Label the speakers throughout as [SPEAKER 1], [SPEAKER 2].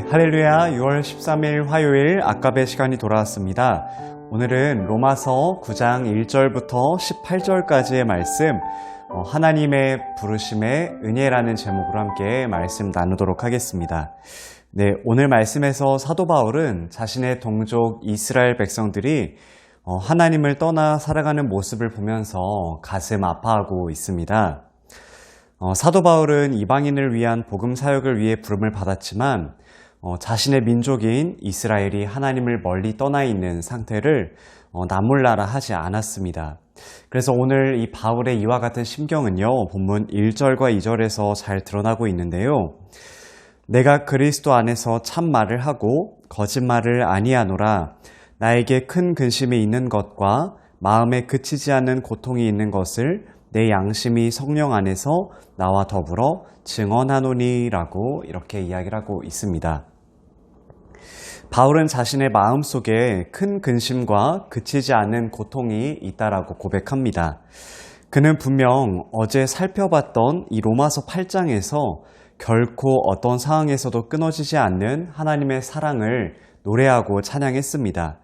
[SPEAKER 1] 네, 할렐루야 6월 13일 화요일 아까베 시간이 돌아왔습니다. 오늘은 로마서 9장 1절부터 18절까지의 말씀 어, 하나님의 부르심의 은혜라는 제목으로 함께 말씀 나누도록 하겠습니다. 네, 오늘 말씀에서 사도 바울은 자신의 동족 이스라엘 백성들이 어, 하나님을 떠나 살아가는 모습을 보면서 가슴 아파하고 있습니다. 어, 사도 바울은 이방인을 위한 복음 사역을 위해 부름을 받았지만 어, 자신의 민족인 이스라엘이 하나님을 멀리 떠나 있는 상태를 어, 나몰라라 하지 않았습니다. 그래서 오늘 이 바울의 이와 같은 심경은요, 본문 1절과 2절에서 잘 드러나고 있는데요. 내가 그리스도 안에서 참 말을 하고 거짓말을 아니하노라. 나에게 큰 근심이 있는 것과 마음에 그치지 않는 고통이 있는 것을 내 양심이 성령 안에서 나와 더불어 증언하노니라고 이렇게 이야기를 하고 있습니다. 바울은 자신의 마음 속에 큰 근심과 그치지 않는 고통이 있다라고 고백합니다. 그는 분명 어제 살펴봤던 이 로마서 8장에서 결코 어떤 상황에서도 끊어지지 않는 하나님의 사랑을 노래하고 찬양했습니다.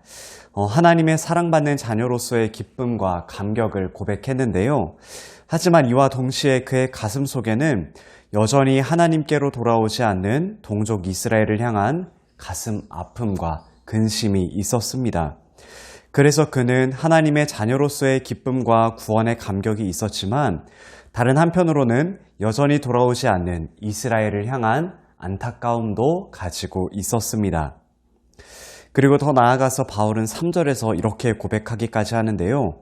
[SPEAKER 1] 어, 하나님의 사랑받는 자녀로서의 기쁨과 감격을 고백했는데요. 하지만 이와 동시에 그의 가슴 속에는 여전히 하나님께로 돌아오지 않는 동족 이스라엘을 향한 가슴 아픔과 근심이 있었습니다. 그래서 그는 하나님의 자녀로서의 기쁨과 구원의 감격이 있었지만 다른 한편으로는 여전히 돌아오지 않는 이스라엘을 향한 안타까움도 가지고 있었습니다. 그리고 더 나아가서 바울은 3절에서 이렇게 고백하기까지 하는데요.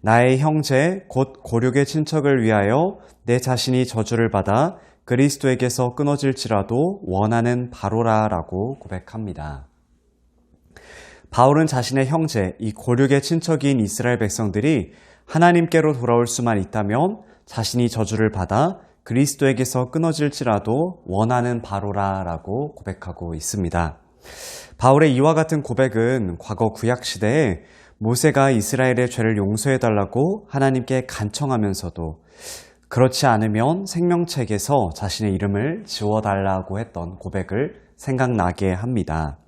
[SPEAKER 1] 나의 형제, 곧 고륙의 친척을 위하여 내 자신이 저주를 받아 그리스도에게서 끊어질지라도 원하는 바로라라고 고백합니다. 바울은 자신의 형제, 이 고륙의 친척인 이스라엘 백성들이 하나님께로 돌아올 수만 있다면 자신이 저주를 받아 그리스도에게서 끊어질지라도 원하는 바로라라고 고백하고 있습니다. 바울의 이와 같은 고백은 과거 구약 시대에 모세가 이스라엘의 죄를 용서해 달라고 하나님께 간청하면서도 그렇지 않으면 생명책에서 자신의 이름을 지워 달라고 했던 고백을 생각나게 합니다.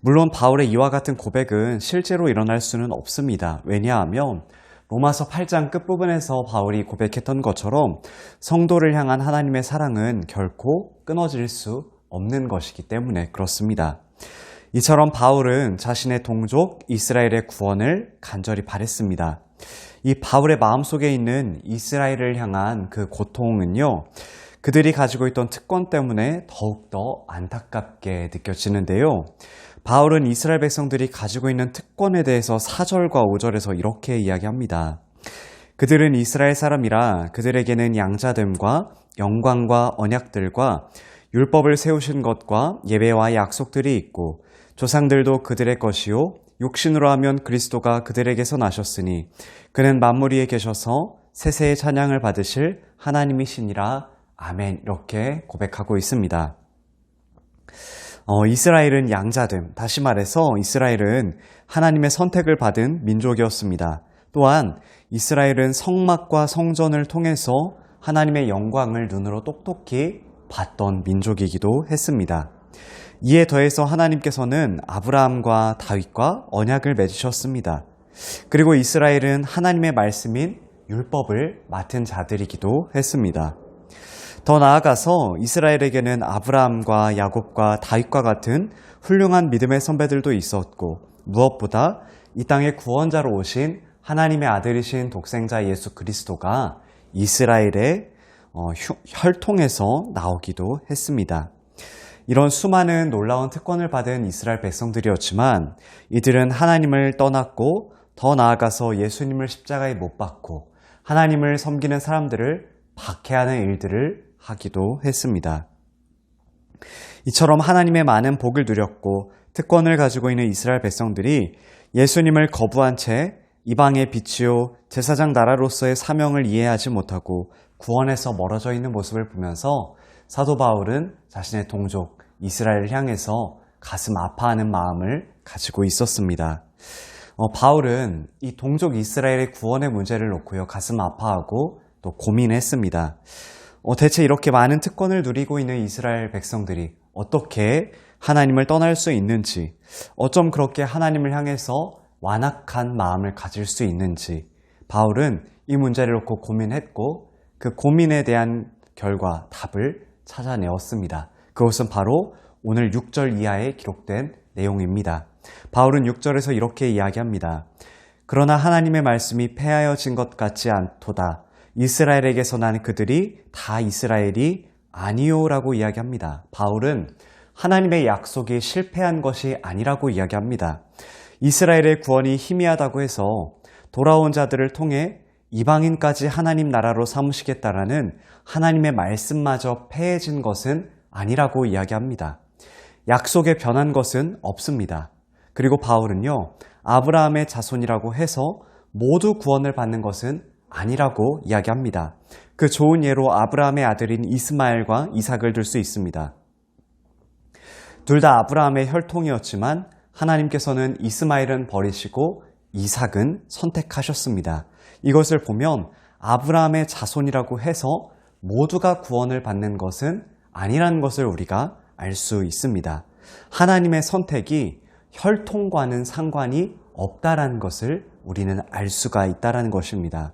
[SPEAKER 1] 물론 바울의 이와 같은 고백은 실제로 일어날 수는 없습니다. 왜냐하면 로마서 8장 끝부분에서 바울이 고백했던 것처럼 성도를 향한 하나님의 사랑은 결코 끊어질 수 없는 것이기 때문에 그렇습니다. 이처럼 바울은 자신의 동족 이스라엘의 구원을 간절히 바랬습니다. 이 바울의 마음속에 있는 이스라엘을 향한 그 고통은요, 그들이 가지고 있던 특권 때문에 더욱더 안타깝게 느껴지는데요. 바울은 이스라엘 백성들이 가지고 있는 특권에 대해서 4절과 5절에서 이렇게 이야기합니다. 그들은 이스라엘 사람이라 그들에게는 양자됨과 영광과 언약들과 율법을 세우신 것과 예배와 약속들이 있고 조상들도 그들의 것이요 육신으로 하면 그리스도가 그들에게서 나셨으니 그는 만물 위에 계셔서 세세의 찬양을 받으실 하나님이시니라 아멘 이렇게 고백하고 있습니다. 어, 이스라엘은 양자됨 다시 말해서 이스라엘은 하나님의 선택을 받은 민족이었습니다. 또한 이스라엘은 성막과 성전을 통해서 하나님의 영광을 눈으로 똑똑히 봤던 민족이기도 했습니다. 이에 더해서 하나님께서는 아브라함과 다윗과 언약을 맺으셨습니다. 그리고 이스라엘은 하나님의 말씀인 율법을 맡은 자들이기도 했습니다. 더 나아가서 이스라엘에게는 아브라함과 야곱과 다윗과 같은 훌륭한 믿음의 선배들도 있었고 무엇보다 이 땅의 구원자로 오신 하나님의 아들이신 독생자 예수 그리스도가 이스라엘의 어, 혈통에서 나오기도 했습니다. 이런 수많은 놀라운 특권을 받은 이스라엘 백성들이었지만 이들은 하나님을 떠났고 더 나아가서 예수님을 십자가에 못 박고 하나님을 섬기는 사람들을 박해하는 일들을 하기도 했습니다. 이처럼 하나님의 많은 복을 누렸고 특권을 가지고 있는 이스라엘 백성들이 예수님을 거부한 채 이방의 빛이요 제사장 나라로서의 사명을 이해하지 못하고 구원에서 멀어져 있는 모습을 보면서 사도 바울은 자신의 동족 이스라엘을 향해서 가슴 아파하는 마음을 가지고 있었습니다. 어, 바울은 이 동족 이스라엘의 구원의 문제를 놓고요 가슴 아파하고 또 고민했습니다. 어, 대체 이렇게 많은 특권을 누리고 있는 이스라엘 백성들이 어떻게 하나님을 떠날 수 있는지, 어쩜 그렇게 하나님을 향해서 완악한 마음을 가질 수 있는지, 바울은 이 문제를 놓고 고민했고, 그 고민에 대한 결과, 답을 찾아내었습니다. 그것은 바로 오늘 6절 이하에 기록된 내용입니다. 바울은 6절에서 이렇게 이야기합니다. 그러나 하나님의 말씀이 폐하여진 것 같지 않도다. 이스라엘에게서 난 그들이 다 이스라엘이 아니요라고 이야기합니다. 바울은 하나님의 약속이 실패한 것이 아니라고 이야기합니다. 이스라엘의 구원이 희미하다고 해서 돌아온 자들을 통해 이방인까지 하나님 나라로 삼으시겠다라는 하나님의 말씀마저 폐해진 것은 아니라고 이야기합니다. 약속에 변한 것은 없습니다. 그리고 바울은요, 아브라함의 자손이라고 해서 모두 구원을 받는 것은 아니라고 이야기합니다. 그 좋은 예로 아브라함의 아들인 이스마엘과 이삭을 들 수 있습니다. 둘 다 아브라함의 혈통이었지만 하나님께서는 이스마엘은 버리시고 이삭은 선택하셨습니다. 이것을 보면 아브라함의 자손이라고 해서 모두가 구원을 받는 것은 아니라는 것을 우리가 알 수 있습니다. 하나님의 선택이 혈통과는 상관이 없다라는 것을 우리는 알 수가 있다라는 것입니다.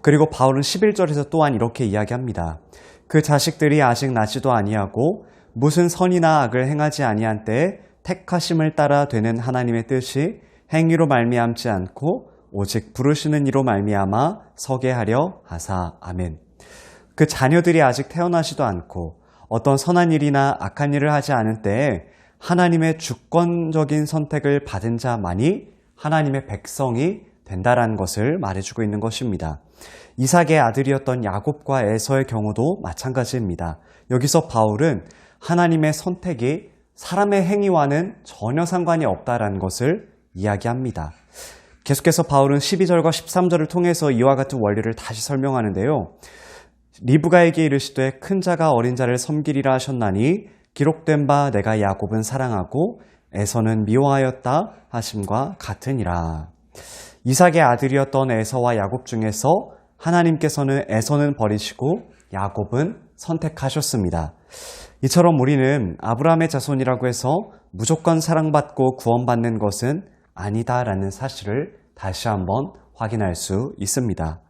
[SPEAKER 1] 그리고 바울은 11절에서 또한 이렇게 이야기합니다. 그 자식들이 아직 나지도 아니하고 무슨 선이나 악을 행하지 아니한 때에 택하심을 따라 되는 하나님의 뜻이 행위로 말미암지 않고 오직 부르시는 이로 말미암아 서게 하려 하사 아멘. 그 자녀들이 아직 태어나지도 않고 어떤 선한 일이나 악한 일을 하지 않을 때에 하나님의 주권적인 선택을 받은 자만이 하나님의 백성이 된다라는 것을 말해주고 있는 것입니다. 이삭의 아들이었던 야곱과 에서의 경우도 마찬가지입니다. 여기서 바울은 하나님의 선택이 사람의 행위와는 전혀 상관이 없다라는 것을 이야기합니다. 계속해서 바울은 12절과 13절을 통해서 이와 같은 원리를 다시 설명하는데요. 리브가에게 이르시되 큰 자가 어린 자를 섬기리라 하셨나니 기록된 바 내가 야곱은 사랑하고 에서는 미워하였다 하심과 같으니라. 이삭의 아들이었던 에서와 야곱 중에서 하나님께서는 에서는 버리시고 야곱은 선택하셨습니다. 이처럼 우리는 아브라함의 자손이라고 해서 무조건 사랑받고 구원받는 것은 아니다라는 사실을 다시 한번 확인할 수 있습니다.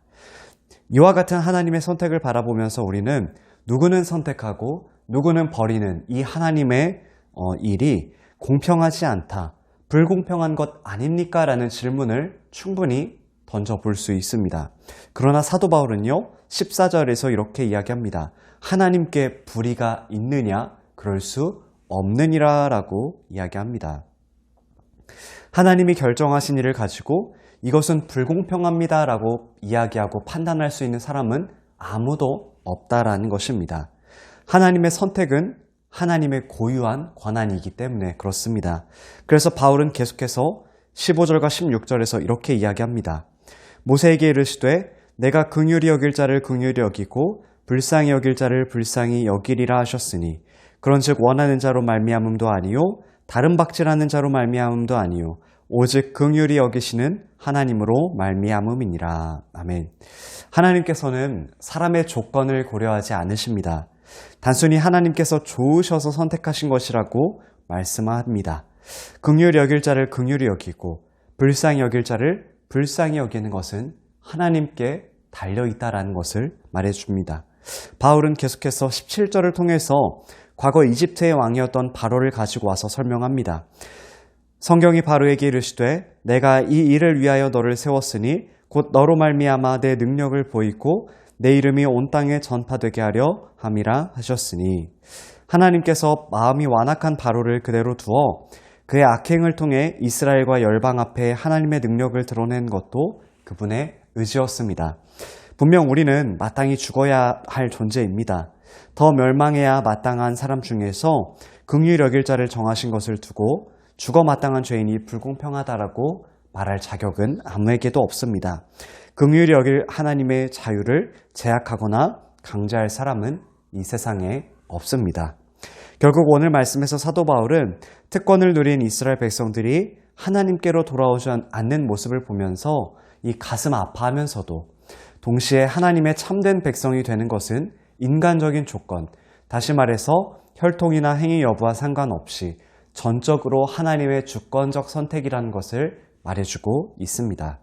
[SPEAKER 1] 이와 같은 하나님의 선택을 바라보면서 우리는 누구는 선택하고 누구는 버리는 이 하나님의 어, 일이 공평하지 않다, 불공평한 것 아닙니까? 라는 질문을 충분히 던져볼 수 있습니다. 그러나 사도 바울은요, 14절에서 이렇게 이야기합니다. 하나님께 불의가 있느냐? 그럴 수 없느니라 라고 이야기합니다. 하나님이 결정하신 일을 가지고 이것은 불공평합니다 라고 이야기하고 판단할 수 있는 사람은 아무도 없다라는 것입니다. 하나님의 선택은 하나님의 고유한 권한이기 때문에 그렇습니다. 그래서 바울은 계속해서 15절과 16절에서 이렇게 이야기합니다. 모세에게 이르시되 내가 긍휼히 여길 자를 긍휼히 여기고 불쌍히 여길 자를 불쌍히 여기리라 하셨으니 그런즉 원하는 자로 말미암음도 아니요 다른 박질하는 자로 말미암음도 아니요 오직 긍휼히 여기시는 하나님으로 말미암음이니라. 아멘. 하나님께서는 사람의 조건을 고려하지 않으십니다. 단순히 하나님께서 좋으셔서 선택하신 것이라고 말씀합니다. 긍휼히 여길 자를 긍휼히 여기고 불쌍히 여길 자를 불쌍히 여기는 것은 하나님께 달려 있다라는 것을 말해 줍니다. 바울은 계속해서 17절을 통해서 과거 이집트의 왕이었던 바로를 가지고 와서 설명합니다. 성경이 바로에게 이르시되 내가 이 일을 위하여 너를 세웠으니 곧 너로 말미암아 내 능력을 보이고 내 이름이 온 땅에 전파되게 하려 함이라 하셨으니 하나님께서 마음이 완악한 바로를 그대로 두어 그의 악행을 통해 이스라엘과 열방 앞에 하나님의 능력을 드러낸 것도 그분의 의지였습니다. 분명 우리는 마땅히 죽어야 할 존재입니다. 더 멸망해야 마땅한 사람 중에서 긍휼 여길 자를 정하신 것을 두고 죽어 마땅한 죄인이 불공평하다라고 말할 자격은 아무에게도 없습니다. 긍휼히 여길 하나님의 자유를 제약하거나 강제할 사람은 이 세상에 없습니다. 결국 오늘 말씀에서 사도 바울은 특권을 누린 이스라엘 백성들이 하나님께로 돌아오지 않는 모습을 보면서 이 가슴 아파하면서도 동시에 하나님의 참된 백성이 되는 것은 인간적인 조건, 다시 말해서 혈통이나 행위 여부와 상관없이 전적으로 하나님의 주권적 선택이라는 것을 말해주고 있습니다.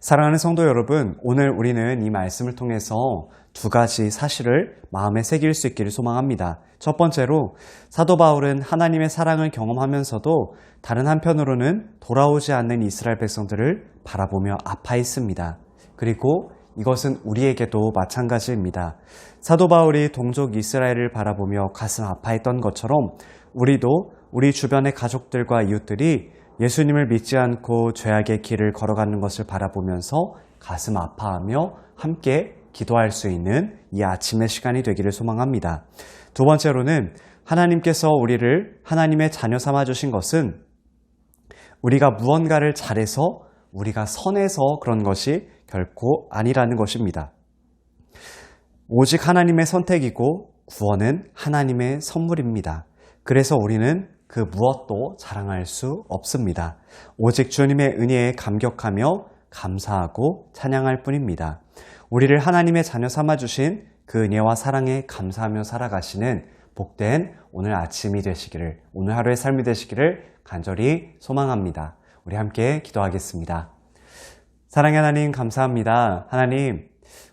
[SPEAKER 1] 사랑하는 성도 여러분, 오늘 우리는 이 말씀을 통해서 두 가지 사실을 마음에 새길 수 있기를 소망합니다. 첫 번째로 사도 바울은 하나님의 사랑을 경험하면서도 다른 한편으로는 돌아오지 않는 이스라엘 백성들을 바라보며 아파했습니다. 그리고 이것은 우리에게도 마찬가지입니다. 사도 바울이 동족 이스라엘을 바라보며 가슴 아파했던 것처럼 우리도 우리 주변의 가족들과 이웃들이 예수님을 믿지 않고 죄악의 길을 걸어가는 것을 바라보면서 가슴 아파하며 함께 기도할 수 있는 이 아침의 시간이 되기를 소망합니다. 두 번째로는 하나님께서 우리를 하나님의 자녀 삼아 주신 것은 우리가 무언가를 잘해서 우리가 선해서 그런 것이 결코 아니라는 것입니다. 오직 하나님의 선택이고 구원은 하나님의 선물입니다. 그래서 우리는 그 무엇도 자랑할 수 없습니다. 오직 주님의 은혜에 감격하며 감사하고 찬양할 뿐입니다. 우리를 하나님의 자녀 삼아 주신 그 은혜와 사랑에 감사하며 살아가시는 복된 오늘 아침이 되시기를, 오늘 하루의 삶이 되시기를 간절히 소망합니다. 우리 함께 기도하겠습니다. 사랑의 하나님 감사합니다. 하나님,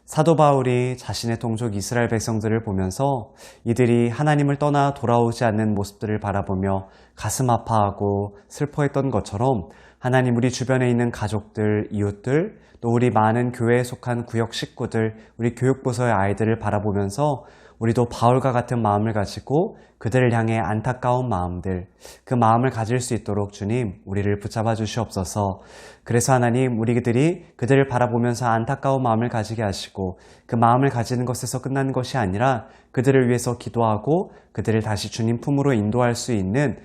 [SPEAKER 1] 사도 바울이 자신의 동족 이스라엘 백성들을 보면서 이들이 하나님을 떠나 돌아오지 않는 모습들을 바라보며 가슴 아파하고 슬퍼했던 것처럼 하나님 우리 주변에 있는 가족들, 이웃들, 또 우리 많은 교회에 속한 구역 식구들, 우리 교육부서의 아이들을 바라보면서 우리도 바울과 같은 마음을 가지고 그들을 향해 안타까운 마음들, 그 마음을 가질 수 있도록 주님, 우리를 붙잡아 주시옵소서. 그래서 하나님, 우리들이 그들을 바라보면서 안타까운 마음을 가지게 하시고, 그 마음을 가지는 것에서 끝나는 것이 아니라 그들을 위해서 기도하고 그들을 다시 주님 품으로 인도할 수 있는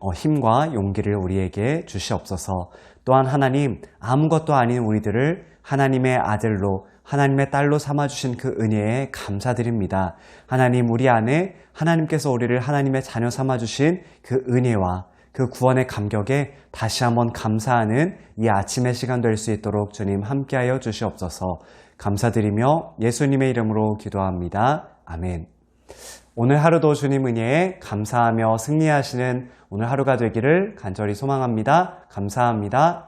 [SPEAKER 1] 어, 힘과 용기를 우리에게 주시옵소서. 또한 하나님, 아무것도 아닌 우리들을 하나님의 아들로 하나님의 딸로 삼아주신 그 은혜에 감사드립니다. 하나님, 우리 안에 하나님께서 우리를 하나님의 자녀 삼아주신 그 은혜와 그 구원의 감격에 다시 한번 감사하는 이 아침의 시간 될 수 있도록 주님 함께하여 주시옵소서 감사드리며 예수님의 이름으로 기도합니다. 아멘. 오늘 하루도 주님 은혜에 감사하며 승리하시는 오늘 하루가 되기를 간절히 소망합니다. 감사합니다.